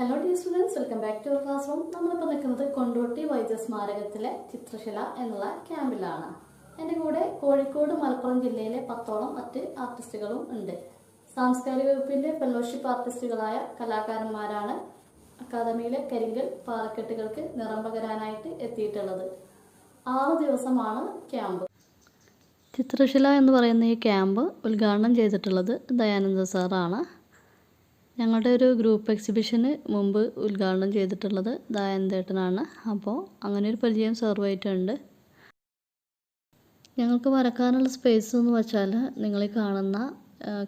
Hello dear students welcome back to classroom നമ്മളിപ്പോൾ നിൽക്കുന്നത് കൊണ്ടോട്ടി വൈദ്യ സ്മാരകത്തിലെ ചിത്രശില എന്നുള്ള ക്യാമ്പിലാണ്. എന്റെ കൂടെ കോഴിക്കോട് മലപ്പുറം ജില്ലയിലെ പത്തോളം മറ്റ് ആർട്ടിസ്റ്റുകളും ഉണ്ട്. സാംസ്കാരിക വകുപ്പിന്റെ ഫെലോഷിപ്പ് ആർട്ടിസ്റ്റുകളായ കലാകാരന്മാരാണ് അക്കാദമിയിലെ കരിങ്കൽ പാറക്കെട്ടുകൾക്ക് നിറം പകരാനായിട്ട് എത്തിയിട്ടുള്ളത്. ആറ് ദിവസമാണ് ക്യാമ്പ്. ചിത്രശില എന്ന് പറയുന്ന ഈ ക്യാമ്പ് ഉദ്ഘാടനം ചെയ്തിട്ടുള്ളത് ദയാനന്ദ സാറാണ്. ഞങ്ങളുടെ ഒരു ഗ്രൂപ്പ് എക്സിബിഷന് മുമ്പ് ഉദ്ഘാടനം ചെയ്തിട്ടുള്ളത് ദായന്തേട്ടനാണ്. അപ്പോൾ അങ്ങനെ ഒരു പരിചയം സാറുമായിട്ടുണ്ട് ഞങ്ങൾക്ക് വരക്കാനുള്ള സ്പേസ് എന്ന് വെച്ചാൽ നിങ്ങൾ കാണുന്ന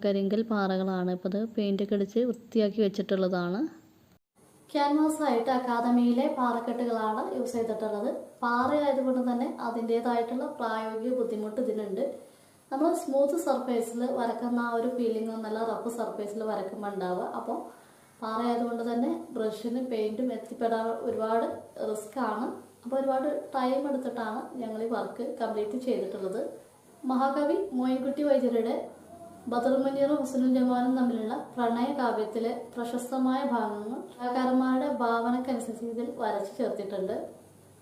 കരിങ്കൽ പാറകളാണ്. ഇപ്പോൾ ഇത് പെയിന്റൊക്കെ അടിച്ച് വൃത്തിയാക്കി വെച്ചിട്ടുള്ളതാണ്. ക്യാൻവാസ് ആയിട്ട് അക്കാദമിയിലെ പാറക്കെട്ടുകളാണ് യൂസ് ചെയ്തിട്ടുള്ളത്. പാറ ആയതുകൊണ്ട് തന്നെ അതിന്റേതായിട്ടുള്ള പ്രായോഗിക ബുദ്ധിമുട്ട് ഇതിനുണ്ട് നമ്മൾ സ്മൂത്ത് സർഫേസിൽ വരക്കുന്ന ആ ഒരു ഫീലിംഗ് നല്ല റഫ് സർഫേസിൽ വരക്കുമ്പോൾ ഉണ്ടാവുക അപ്പോൾ പാറയായതുകൊണ്ട് തന്നെ ബ്രഷിന് പെയിന്റും എത്തിപ്പെടാൻ ഒരുപാട് റിസ്ക് ആണ്. അപ്പോൾ ഒരുപാട് ടൈം എടുത്തിട്ടാണ് ഞങ്ങൾ ഈ വർക്ക് കംപ്ലീറ്റ് ചെയ്തിട്ടുള്ളത്. മഹാകവി മോയിൻകുട്ടി വൈദ്യരുടെ ബദറുമനീറും ഹുസനും ജമാനും തമ്മിലുള്ള പ്രണയ കാവ്യത്തിലെ പ്രശസ്തമായ ഭാഗങ്ങൾ കലാകാരന്മാരുടെ ഭാവനക്കനുസരിച്ച് ഇതിൽ വരച്ചു ചേർത്തിട്ടുണ്ട്.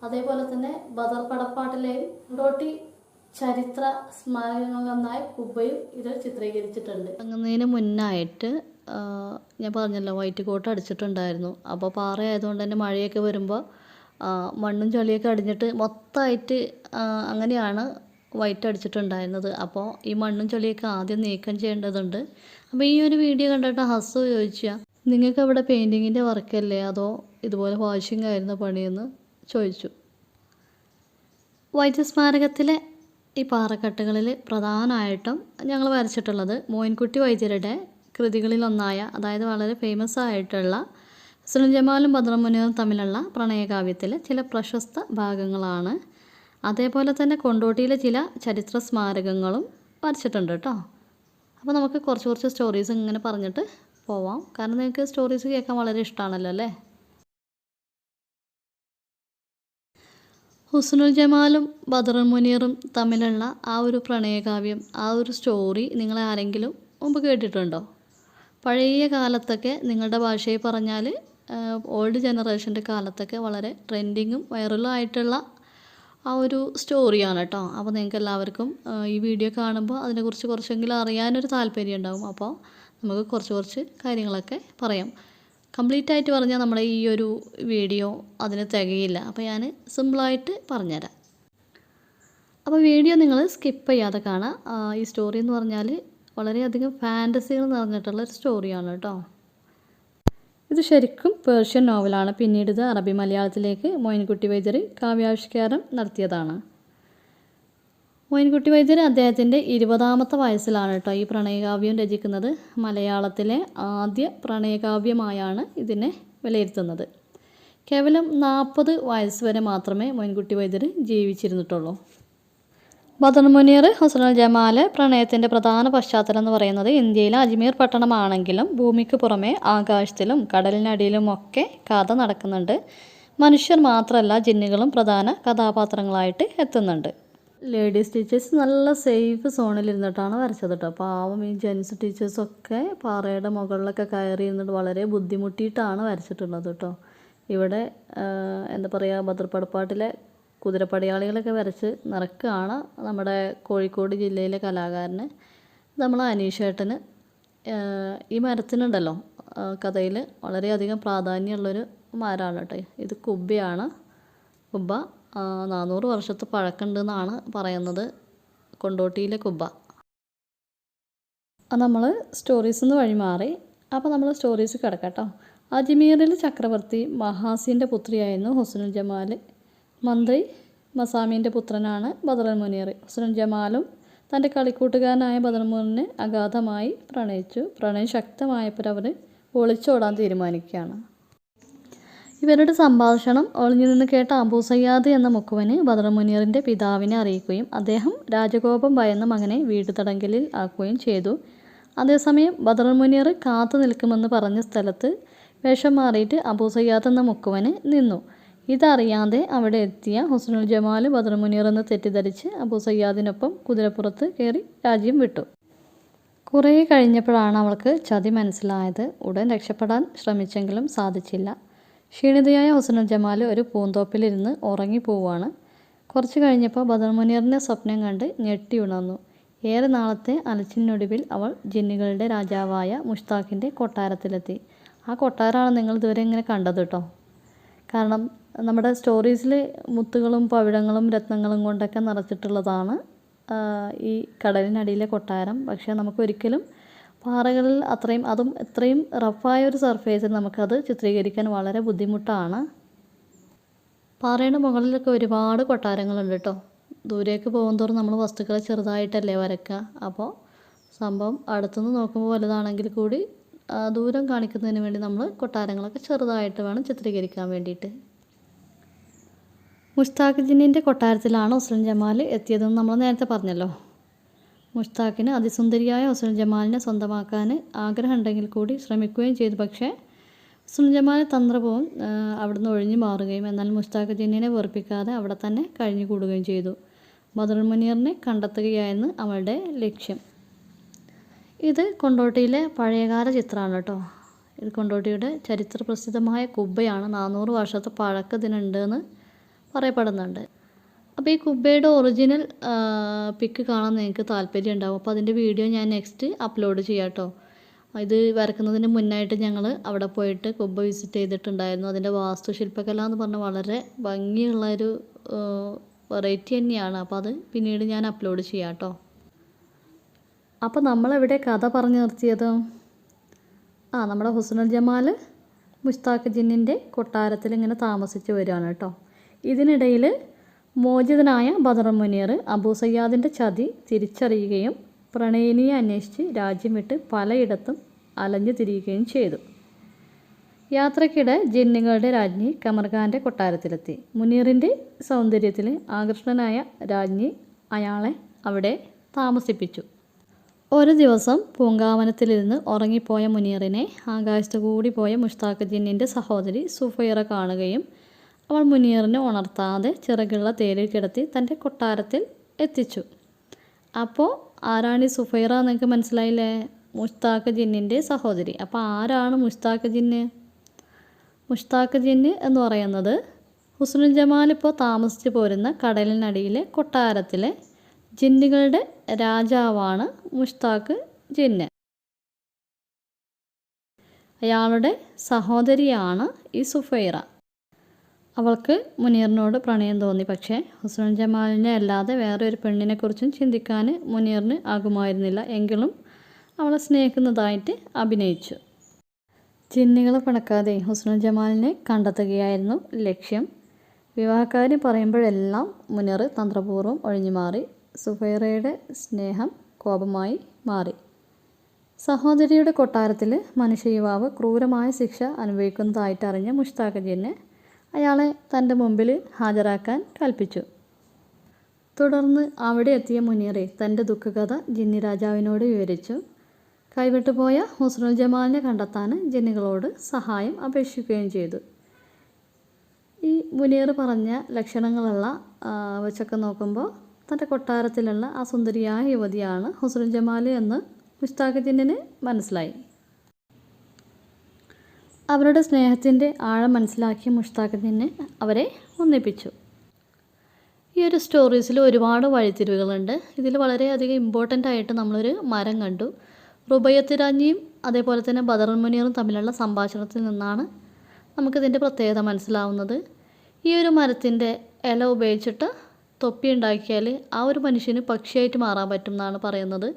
അതേപോലെ തന്നെ ബദർ പടപ്പാട്ടിലെയും ഡോട്ടി ചരിത്ര സ്മാരകങ്ങളിലൊന്നായി കുബയും ഇത് ചിത്രീകരിച്ചിട്ടുണ്ട്. അങ്ങുന്നതിന് മുന്നായിട്ട് ഞാൻ പറഞ്ഞല്ലോ വൈറ്റ് കോട്ട് അടിച്ചിട്ടുണ്ടായിരുന്നു. അപ്പോൾ പാറ ആയതുകൊണ്ട് തന്നെ മഴയൊക്കെ വരുമ്പോൾ മണ്ണും ചളിയൊക്കെ അടിഞ്ഞിട്ട് മൊത്തമായിട്ട് അങ്ങനെയാണ് വൈറ്റ് അടിച്ചിട്ടുണ്ടായിരുന്നത്. അപ്പോൾ ഈ മണ്ണും ചളിയൊക്കെ ആദ്യം നീക്കം ചെയ്യേണ്ടതുണ്ട്. അപ്പോൾ ഈ ഒരു വീഡിയോ കണ്ടിട്ട് ഹസ്സു ചോദിച്ചാൽ നിങ്ങൾക്ക് അവിടെ പെയിന്റിങ്ങിന്റെ വർക്കല്ലേ? അതോ ഇതുപോലെ വാഷിംഗ് ആയിരുന്ന പണിയെന്ന്? ചോദിച്ചു. വൈദ്യ സ്മാരകത്തിലെ ഈ പാറക്കെട്ടുകളിൽ പ്രധാനമായിട്ടും ഞങ്ങൾ വരച്ചിട്ടുള്ളത് മോയിൻകുട്ടി വൈദ്യരുടെ കൃതികളിലൊന്നായ അതായത് വളരെ ഫേമസ് ആയിട്ടുള്ള സുനിൽ ജമാലും ഭദ്രമുനിയും തമ്മിലുള്ള പ്രണയകാവ്യത്തിലെ ചില പ്രശസ്ത ഭാഗങ്ങളാണ്. അതേപോലെ തന്നെ കൊണ്ടോട്ടിയിലെ ചില ചരിത്ര സ്മാരകങ്ങളും വരച്ചിട്ടുണ്ട് കേട്ടോ അപ്പോൾ നമുക്ക് കുറച്ച് കുറച്ച് സ്റ്റോറീസ് ഇങ്ങനെ പറഞ്ഞിട്ട് പോവാം. കാരണം നിങ്ങൾക്ക് സ്റ്റോറീസ് കേൾക്കാൻ വളരെ ഇഷ്ടമാണല്ലോ അല്ലേ? ഹുസ്നുൽ ജമാലും ബദറുൽ മുനീറും തമ്മിലുള്ള ആ ഒരു പ്രണയകാവ്യം ആ ഒരു സ്റ്റോറി നിങ്ങൾ ആരെങ്കിലും മുമ്പ് കേട്ടിട്ടുണ്ടോ? പഴയ കാലത്തൊക്കെ നിങ്ങളുടെ ഭാഷയിൽ പറഞ്ഞാൽ ഓൾഡ് ജനറേഷന്റെ കാലത്തൊക്കെ വളരെ ട്രെൻഡിങ്ങും വൈറലും ആയിട്ടുള്ള ആ ഒരു സ്റ്റോറിയാണ് കേട്ടോ. അപ്പോൾ നിങ്ങൾക്ക് എല്ലാവർക്കും ഈ വീഡിയോ കാണുമ്പോൾ അതിനെക്കുറിച്ച് കുറച്ചെങ്കിലും അറിയാനൊരു താല്പര്യം ഉണ്ടാകും അപ്പോൾ നമുക്ക് കുറച്ച് കുറച്ച് കാര്യങ്ങളൊക്കെ പറയാം. കംപ്ലീറ്റ് ആയിട്ട് പറഞ്ഞാൽ നമ്മുടെ ഈ ഒരു വീഡിയോ അതിന് തികയില്ല. അപ്പോൾ ഞാൻ സിമ്പിളായിട്ട് പറഞ്ഞുതരാം. അപ്പോൾ വീഡിയോ നിങ്ങൾ സ്കിപ്പ് ചെയ്യാതെ കാണാം. ഈ സ്റ്റോറി എന്ന് പറഞ്ഞാൽ വളരെയധികം ഫാന്റസികൾ നിറഞ്ഞിട്ടുള്ള ഒരു സ്റ്റോറിയാണ് കേട്ടോ. ഇത് ശരിക്കും പേർഷ്യൻ നോവലാണ് പിന്നീട് ഇത് അറബി മലയാളത്തിലേക്ക് മോയിൻകുട്ടി വൈദ്യർ കാവ്യാവിഷ്കാരം നടത്തിയതാണ്. മോയിൻകുട്ടി വൈദ്യർ അദ്ദേഹത്തിന്റെ ഇരുപതാമത്തെ വയസ്സിലാണ് കേട്ടോ ഈ പ്രണയകാവ്യം രചിക്കുന്നത്. മലയാളത്തിലെ ആദ്യ പ്രണയകാവ്യമായാണ് ഇതിനെ വിലയിരുത്തുന്നത്. കേവലം നാൽപ്പത് വയസ്സ് വരെ മാത്രമേ മോയിൻകുട്ടി വൈദ്യർ ജീവിച്ചിരുന്നിട്ടുള്ളൂ. ബദർ മുനീർ ഹസനുൽ ജമാൽ പ്രണയത്തിന്റെ പ്രധാന പശ്ചാത്തലം എന്ന് പറയുന്നത് ഇന്ത്യയിലെ അജ്മീർ പട്ടണമാണെങ്കിലും ഭൂമിക്ക് പുറമെ ആകാശത്തിലും കടലിനടിയിലും ഒക്കെ കഥ നടക്കുന്നുണ്ട്. മനുഷ്യർ മാത്രമല്ല ജിന്നുകളും പ്രധാന കഥാപാത്രങ്ങളായിട്ട് എത്തുന്നുണ്ട്. ലേഡീസ് ടീച്ചേഴ്സ് നല്ല സേഫ് സോണിലിരുന്നിട്ടാണ് വരച്ചത് കേട്ടോ പാവം ഈ ജെൻസ് ടീച്ചേഴ്സൊക്കെ പാറയുടെ മുകളിലൊക്കെ കയറി ഇരുന്നിട്ട് വളരെ ബുദ്ധിമുട്ടിയിട്ടാണ് വരച്ചിട്ടുള്ളത് കേട്ടോ ഇവിടെ എന്താ പറയുക ഭദ്രപ്പടപ്പാട്ടിലെ കുതിരപ്പടയാളികളൊക്കെ വരച്ച് നിറക്കുകയാണ് നമ്മുടെ കോഴിക്കോട് ജില്ലയിലെ കലാകാരന്. നമ്മൾ അനീഷേട്ടന് ഈ മരത്തിനുണ്ടല്ലോ കഥയിൽ വളരെയധികം പ്രാധാന്യമുള്ളൊരു മരമാണ് കേട്ടോ ഇത് കുബ്ബയാണ്. കുബ്ബ നാനൂറ് വർഷത്തെ പഴക്കമുണ്ടെന്നാണ് പറയുന്നത് കൊണ്ടോട്ടിയിലെ കുബ്ബ. നമ്മൾ സ്റ്റോറീസ് നിന്ന് വഴി മാറി. അപ്പോൾ നമ്മൾ സ്റ്റോറീസ് കിടക്കട്ടോ. അജ്മീറിൽ ചക്രവർത്തി മഹാസിന്റെ പുത്രിയായിരുന്നു ഹുസനുൽ ജമാൽ മന്ത്രി മസാമീന്റെ പുത്രനാണ് ബദറൽ മുനീർ. ഹുസനുൽ ജമാലും തന്റെ കളിക്കൂട്ടുകാരനായ ബദറുൽ മുനീറിനെ അഗാധമായി പ്രണയിച്ചു. പ്രണയം ശക്തമായപ്പോൾ അവർ ഒളിച്ചോടാൻ തീരുമാനിക്കുകയാണ്. ഇവരുടെ സംഭാഷണം ഒളിഞ്ഞു നിന്ന് കേട്ട അബൂ സയ്യാദ് എന്ന മുക്കുവന് ബദർ മുനീറിന്റെ പിതാവിനെ അറിയിക്കുകയും അദ്ദേഹം രാജകോപം ഭയന്ന മകനെ വീട്ടുതടങ്കലിൽ ആക്കുകയും ചെയ്തു. അതേസമയം ഭദ്രമുനിയർ കാത്തു നിൽക്കുമെന്ന് പറഞ്ഞ സ്ഥലത്ത് വേഷം മാറിയിട്ട് അബൂസയ്യാദ് എന്ന മുക്കുവന് നിന്നു. ഇതറിയാതെ അവിടെ എത്തിയ ഹുസ്നുൽ ജമാൽ ഭദ്രമുനിയർ എന്ന് തെറ്റിദ്ധരിച്ച് അബൂ സയ്യാദിനൊപ്പം കുതിരപ്പുറത്ത് കയറി രാജ്യം വിട്ടു. കുറേ കഴിഞ്ഞപ്പോഴാണ് അവൾക്ക് ചതി മനസ്സിലായത്. ഉടൻ രക്ഷപ്പെടാൻ ശ്രമിച്ചെങ്കിലും സാധിച്ചില്ല. ക്ഷീണിതയായ ഹുസനുൽ ജമാൽ ഒരു പൂന്തോപ്പിലിരുന്ന് ഉറങ്ങിപ്പോവാണ് കുറച്ച് കഴിഞ്ഞപ്പോൾ ബദർ മുനീറിന്റെ സ്വപ്നം കണ്ട് ഞെട്ടി ഉണർന്നു. ഏറെ നാളത്തെ അലച്ചിനൊടുവിൽ അവൾ ജിന്നുകളുടെ രാജാവായ മുഷ്താഖിന്റെ കൊട്ടാരത്തിലെത്തി. ആ കൊട്ടാരമാണ് നിങ്ങൾ ഇതുവരെ ഇങ്ങനെ കണ്ടത് കേട്ടോ. കാരണം നമ്മുടെ സ്റ്റോറീസിൽ മുത്തുകളും പവിഴങ്ങളും രത്നങ്ങളും കൊണ്ടൊക്കെ നിറച്ചിട്ടുള്ളതാണ് ഈ കടലിനടിയിലെ കൊട്ടാരം. പക്ഷേ നമുക്കൊരിക്കലും പാറകളിൽ അത്രയും അതും ഇത്രയും റഫായ ഒരു സർഫേസിൽ നമുക്കത് ചിത്രീകരിക്കാൻ വളരെ ബുദ്ധിമുട്ടാണ്. പാറയുടെ മുകളിലൊക്കെ ഒരുപാട് കൊട്ടാരങ്ങളുണ്ട് കേട്ടോ ദൂരേക്ക് പോകുന്തോറും നമ്മൾ വസ്തുക്കളെ ചെറുതായിട്ടല്ലേ വരയ്ക്കുക അപ്പോൾ സംഭവം അടുത്തുനിന്ന് നോക്കുമ്പോൾ വലുതാണെങ്കിൽ കൂടി ദൂരം കാണിക്കുന്നതിന് വേണ്ടി നമ്മൾ കൊട്ടാരങ്ങളൊക്കെ ചെറുതായിട്ട് വേണം ചിത്രീകരിക്കാൻ വേണ്ടിയിട്ട്. മുഷ്താഖ് ജിന്നിന്റെ കൊട്ടാരത്തിലാണ് ഉസ്ലിം ജമാൽ എത്തിയതെന്ന് നമ്മൾ നേരത്തെ പറഞ്ഞല്ലോ. മുഷ്താഖിന് അതിസുന്ദരിയായ ഹുസ്രൻ ജമാലിനെ സ്വന്തമാക്കാൻ ആഗ്രഹമുണ്ടെങ്കിൽ കൂടി ശ്രമിക്കുകയും ചെയ്തു. പക്ഷേ ഹുസ്രൻ ജമാൽ തന്ത്രപൂർവം ആ, അവിടുന്ന് ഒഴിഞ്ഞു മാറുകയും എന്നാൽ മുഷ്താഖ് ജിന്നിനെ വെറുപ്പിക്കാതെ അവിടെ തന്നെ കഴിഞ്ഞുകൂടുകയും ചെയ്തു. ബദറുൽ മുനീറിനെ കണ്ടെത്തുകയായിരുന്നു അവളുടെ ലക്ഷ്യം. ഇത് കൊണ്ടോട്ടിയിലെ പഴയകാല ചിത്രമാണ് കേട്ടോ. ഇത് കൊണ്ടോട്ടിയുടെ ചരിത്ര പ്രസിദ്ധമായ കുബ്ബയാണ്. നാനൂറ് വർഷത്തെ പഴക്കത്തിനുണ്ടെന്ന് പറയപ്പെടുന്നുണ്ട്. അപ്പോൾ ഈ കുബ്ബയുടെ ഒറിജിനൽ പിക്ക് കാണാൻ നിങ്ങൾക്ക് താല്പര്യം ഉണ്ടാവും. അപ്പോൾ അതിന്റെ വീഡിയോ ഞാൻ നെക്സ്റ്റ് അപ്ലോഡ് ചെയ്യാം കേട്ടോ ഇത് വരക്കുന്നതിന് മുന്നായിട്ട് ഞങ്ങൾ അവിടെ പോയിട്ട് കുബ്ബ വിസിറ്റ് ചെയ്തിട്ടുണ്ടായിരുന്നു. അതിന്റെ വാസ്തുശില്പകല എന്ന് പറഞ്ഞാൽ വളരെ ഭംഗിയുള്ളൊരു വെറൈറ്റി തന്നെയാണ്. അപ്പോൾ അത് പിന്നീട് ഞാൻ അപ്ലോഡ് ചെയ്യാം കേട്ടോ അപ്പോൾ നമ്മളെവിടെ കഥ പറഞ്ഞു നിർത്തിയത്? ആ നമ്മുടെ ഹുസനൽ ജമാൽ മുസ്താഖ് ജിന്നിന്റെ കൊട്ടാരത്തിൽ ഇങ്ങനെ താമസിച്ച് വരികയാണ് കേട്ടോ. ഇതിനിടയിൽ മോചിതനായ ബദർ മുനീർ അബൂ സയ്യാദിന്റെ ചതി തിരിച്ചറിയുകയും പ്രണയിനിയെ അന്വേഷിച്ച് രാജ്യം വിട്ട് പലയിടത്തും അലഞ്ഞു തിരിയുകയും ചെയ്തു. യാത്രയ്ക്കിടെ ജിന്നുകളുടെ രാജ്ഞി കമർഖാന്റെ കൊട്ടാരത്തിലെത്തി. മുനീറിന്റെ സൗന്ദര്യത്തിൽ ആകർഷണനായ രാജ്ഞി അയാളെ അവിടെ താമസിപ്പിച്ചു. ഒരു ദിവസം പൂങ്കാവനത്തിലിരുന്ന് ഉറങ്ങിപ്പോയ മുനീറിനെ ആകാശത്തു കൂടി പോയ മുഷ്താഖ് ജിന്നിന്റെ സഹോദരി സുഫൈറ കാണുകയും അവൾ മുനീറിനെ ഉണർത്താതെ ചിറകുള്ള തേരിൽ കിടത്തി തന്റെ കൊട്ടാരത്തിൽ എത്തിച്ചു. അപ്പോൾ ആരാണ് ഈ സുഫൈറ നിങ്ങൾക്ക് മനസ്സിലായില്ലേ? മുഷ്താഖ് ജിന്നിന്റെ സഹോദരി. അപ്പോൾ ആരാണ് മുഷ്താഖ് ജിന്ന്? മുഷ്താഖ് ജിന്ന് എന്ന് പറയുന്നത് ഹുസ്നുൽ ജമാൽ ഇപ്പോൾ താമസിച്ച് പോരുന്ന കടലിനടിയിലെ കൊട്ടാരത്തിലെ ജിന്നുകളുടെ രാജാവാണ് മുഷ്താഖ് ജിന്ന്. അയാളുടെ സഹോദരിയാണ് ഈ സുഫൈറ. അവൾക്ക് മുനീറിനോട് പ്രണയം തോന്നി. പക്ഷേ ഹുസ്നുൽ ജമാലിനെ അല്ലാതെ വേറെ ഒരു പെണ്ണിനെക്കുറിച്ചും ചിന്തിക്കാൻ മുനീറിന് ആകുമായിരുന്നില്ല. എങ്കിലും അവളെ സ്നേഹിക്കുന്നതായിട്ട് അഭിനയിച്ചു. ചിന്നികളെ പണക്കാതെ ഹുസ്നുൽ ജമാലിനെ കണ്ടെത്തുകയായിരുന്നു ലക്ഷ്യം. വിവാഹക്കാരി പറയുമ്പോഴെല്ലാം മുനീർ തന്ത്രപൂർവം ഒഴിഞ്ഞു മാറി സുഫൈറയുടെ സ്നേഹം കോപമായി മാറി. സഹോദരിയുടെ കൊട്ടാരത്തിൽ മനുഷ്യ യുവാവ് ക്രൂരമായ ശിക്ഷ അനുഭവിക്കുന്നതായിട്ട് അറിഞ്ഞ മുഷ്താഖ് ജിന്നെ അയാളെ തന്റെ മുമ്പിൽ ഹാജരാക്കാൻ കൽപ്പിച്ചു. തുടർന്ന് അവിടെ എത്തിയ മുനീറെ തന്റെ ദുഃഖകഥ ജിന്നി രാജാവിനോട് വിവരിച്ചു. കൈവിട്ടുപോയ ഹുസ്നുൽ ജമാലിനെ കണ്ടെത്താൻ ജിന്നുകളോട് സഹായം അപേക്ഷിക്കുകയും ചെയ്തു. ഈ മുനീർ പറഞ്ഞ ലക്ഷണങ്ങളുള്ള വെച്ചൊക്കെ നോക്കുമ്പോൾ തന്റെ കൊട്ടാരത്തിലുള്ള ആ സുന്ദരിയായ യുവതിയാണ് ഹുസ്നുൽ ജമാൽ എന്ന് മുസ്താഖ് ജിന്നിന് മനസ്സിലായി. അവരുടെ സ്നേഹത്തിന്റെ ആഴം മനസ്സിലാക്കിയ മുഷ്താഖ് അവരെ ഒന്നിപ്പിച്ചു. ഈ ഒരു സ്റ്റോറീസിൽ ഒരുപാട് വഴിത്തിരിവുകളുണ്ട്. ഇതിൽ വളരെയധികം ഇമ്പോർട്ടന്റ് ആയിട്ട് നമ്മളൊരു മരം കണ്ടു. റുബയത്തിരാഞ്ഞിയും അതേപോലെ തന്നെ ബദറുൽ മുനീറും തമ്മിലുള്ള സംഭാഷണത്തിൽ നിന്നാണ് നമുക്കിതിന്റെ പ്രത്യേകത മനസ്സിലാവുന്നത്. ഈ ഒരു മരത്തിന്റെ ഇല ഉപയോഗിച്ചിട്ട് തൊപ്പി ഉണ്ടാക്കിയാൽ ആ ഒരു മനുഷ്യന് പക്ഷിയായിട്ട് മാറാൻ പറ്റും എന്നാണ് പറയുന്നത്.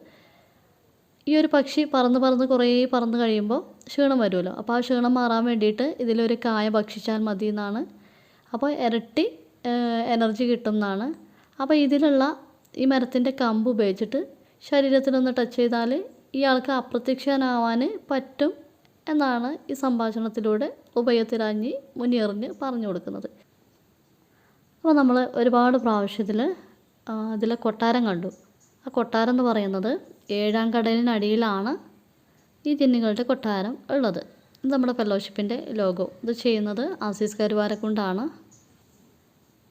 ഈ ഒരു പക്ഷി പറന്ന് പറന്ന് കുറേ പറന്ന് കഴിയുമ്പോൾ ക്ഷീണം വരുമല്ലോ. അപ്പോൾ ആ ക്ഷീണം മാറാൻ വേണ്ടിയിട്ട് ഇതിലൊരു കായ ഭക്ഷിച്ചാൽ മതി എന്നാണ് അപ്പോൾ ഇരട്ടി എനർജി കിട്ടും എന്നാണ് അപ്പോൾ ഇതിലുള്ള ഈ മരത്തിന്റെ കമ്പ് ഉപയോഗിച്ചിട്ട് ശരീരത്തിലൊന്ന് ടച്ച് ചെയ്താൽ ഇയാൾക്ക് അപ്രത്യക്ഷനാവാൻ പറ്റും എന്നാണ് ഈ സംഭാഷണത്തിലൂടെ ഉഭയത്തിരാഞ്ഞി മുന്നേറിഞ്ഞ് പറഞ്ഞു കൊടുക്കുന്നത്. അപ്പോൾ നമ്മൾ ഒരുപാട് പ്രാവശ്യത്തിൽ ഇതിലെ കൊട്ടാരം കണ്ടു. ആ കൊട്ടാരം എന്ന് പറയുന്നത് ഏഴാം കടലിനടിയിലാണ്. ഈ ജിന്നുകളുടെ കൊട്ടാരം ഉള്ളത്. ഇത് നമ്മുടെ ഫെലോഷിപ്പിന്റെ ലോഗോ ഇത് ചെയ്യുന്നത് ആസീസ് കരുവാരെ കൊണ്ടാണ്.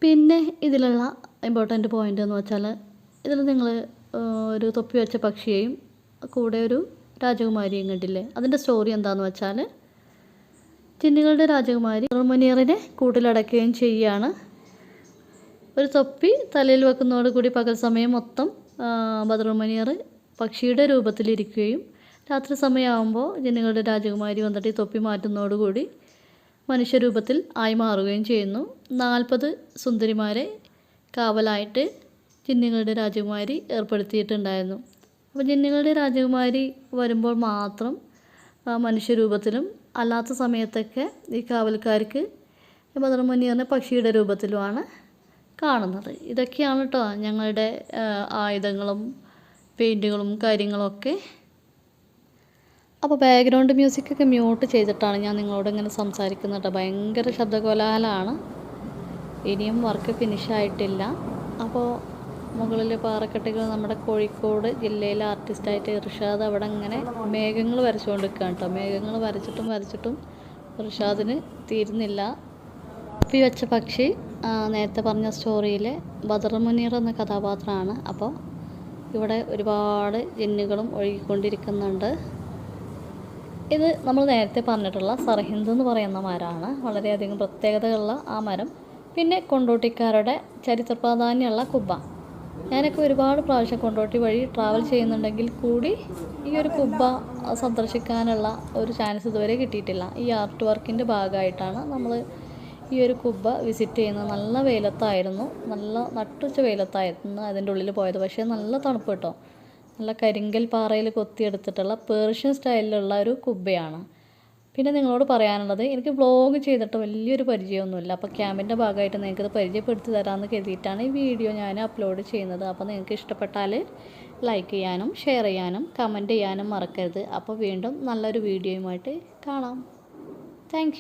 പിന്നെ ഇതിലുള്ള ഇമ്പോർട്ടന്റ് പോയിന്റ് എന്ന് വെച്ചാൽ ഇതിൽ നിങ്ങൾ ഒരു തൊപ്പി വെച്ച പക്ഷിയെയും കൂടെ ഒരു രാജകുമാരിയും കണ്ടില്ലേ? അതിന്റെ സ്റ്റോറി എന്താണെന്ന് വെച്ചാൽ ജിന്നുകളുടെ രാജകുമാരി മുനീറിനെ കൂട്ടിലടക്കുകയും ചെയ്യുകയാണ്. ഒരു തൊപ്പി തലയിൽ വെക്കുന്നതോടുകൂടി പകൽ സമയം മൊത്തം ബദറുമണിയർ പക്ഷിയുടെ രൂപത്തിലിരിക്കുകയും രാത്രി സമയമാകുമ്പോൾ ജനങ്ങളുടെ രാജകുമാരി വന്നിട്ട് ഈ തൊപ്പി മാറ്റുന്നതോടുകൂടി മനുഷ്യരൂപത്തിൽ ആയി മാറുകയും ചെയ്യുന്നു. നാൽപ്പത് സുന്ദരിമാരെ കാവലായിട്ട് ജിന്നുകളുടെ രാജകുമാരി ഏർപ്പെടുത്തിയിട്ടുണ്ടായിരുന്നു. അപ്പോൾ ജിന്നുകളുടെ രാജകുമാരി വരുമ്പോൾ മാത്രം മനുഷ്യരൂപത്തിലും അല്ലാത്ത സമയത്തൊക്കെ ഈ കാവൽക്കാർക്ക് എന്ന പക്ഷിയുടെ രൂപത്തിലുമാണ് കാണുന്നത്. ഇതൊക്കെയാണ് കേട്ടോ ഞങ്ങളുടെ ആയുധങ്ങളും പെയിന്റുകളും കാര്യങ്ങളൊക്കെ അപ്പോൾ ബാക്ക്ഗ്രൗണ്ട് മ്യൂസിക്കൊക്കെ മ്യൂട്ട് ചെയ്തിട്ടാണ് ഞാൻ നിങ്ങളോട് ഇങ്ങനെ സംസാരിക്കുന്നത് ഭയങ്കര ശബ്ദകോലാഹലമാണ്. ഇനിയും വർക്ക് ഫിനിഷ് ആയിട്ടില്ല. അപ്പോൾ മുകളിൽ പാറക്കെട്ടുകൾ നമ്മുടെ കോഴിക്കോട് ജില്ലയിലെ ആർട്ടിസ്റ്റായിട്ട് ഇർഷാദ് അവിടെ ഇങ്ങനെ മേഘങ്ങൾ വരച്ചുകൊണ്ട് കേട്ടോ മേഘങ്ങൾ വരച്ചിട്ടും വരച്ചിട്ടും ഇർഷാദിന് തീരുന്നില്ല. തൊപ്പി വെച്ച പക്ഷി നേരത്തെ പറഞ്ഞ സ്റ്റോറിയിലെ ബദർ മുനീർ എന്ന കഥാപാത്രമാണ്. അപ്പോൾ ഇവിടെ ഒരുപാട് ജിന്നുകളും ഒഴുകിക്കൊണ്ടിരിക്കുന്നുണ്ട്. ഇത് നമ്മൾ നേരത്തെ പറഞ്ഞിട്ടുള്ള സർഹിന്ദ് എന്ന് പറയുന്ന മരമാണ്. വളരെയധികം പ്രത്യേകതകളുള്ള ആ മരം. പിന്നെ കൊണ്ടോട്ടിക്കാരുടെ ചരിത്ര പ്രാധാന്യമുള്ള കുബ്ബ. ഞാനൊക്കെ ഒരുപാട് പ്രാവശ്യം കൊണ്ടോട്ടി വഴി ട്രാവൽ ചെയ്യുന്നുണ്ടെങ്കിൽ കൂടി ഈ ഒരു കുബ്ബ സന്ദർശിക്കാനുള്ള ഒരു ചാൻസ് ഇതുവരെ കിട്ടിയിട്ടില്ല. ഈ ആർട്ട് വർക്കിന്റെ ഭാഗമായിട്ടാണ് നമ്മൾ ഈ ഒരു കുബ്ബ വിസിറ്റ് ചെയ്യുന്നത് നല്ല വെയിലത്തായിരുന്നു. നല്ല നട്ടുച്ച വെയിലത്തായിരുന്നു അതിന്റെ ഉള്ളിൽ പോയത്. പക്ഷേ നല്ല തണുപ്പ് കേട്ടോ. നല്ല കരിങ്കൽ പാറയിൽ കൊത്തിയെടുത്തിട്ടുള്ള പേർഷ്യൻ സ്റ്റൈലിലുള്ള ഒരു കുബ്ബയാണ്. പിന്നെ നിങ്ങളോട് പറയാനുള്ളത് എനിക്ക് വ്ളോഗ് ചെയ്തിട്ട് വലിയൊരു പരിചയമൊന്നുമില്ല. അപ്പോൾ ക്യാമ്പിന്റെ ഭാഗമായിട്ട് നിങ്ങൾക്കത് പരിചയപ്പെടുത്തി തരാമെന്ന് കരുതിയിട്ടാണ് ഈ വീഡിയോ ഞാൻ അപ്ലോഡ് ചെയ്യുന്നത്. അപ്പോൾ നിങ്ങൾക്ക് ഇഷ്ടപ്പെട്ടാൽ ലൈക്ക് ചെയ്യാനും ഷെയർ ചെയ്യാനും കമന്റ് ചെയ്യാനും മറക്കരുത്. അപ്പോൾ വീണ്ടും നല്ലൊരു വീഡിയോയുമായിട്ട് കാണാം. താങ്ക്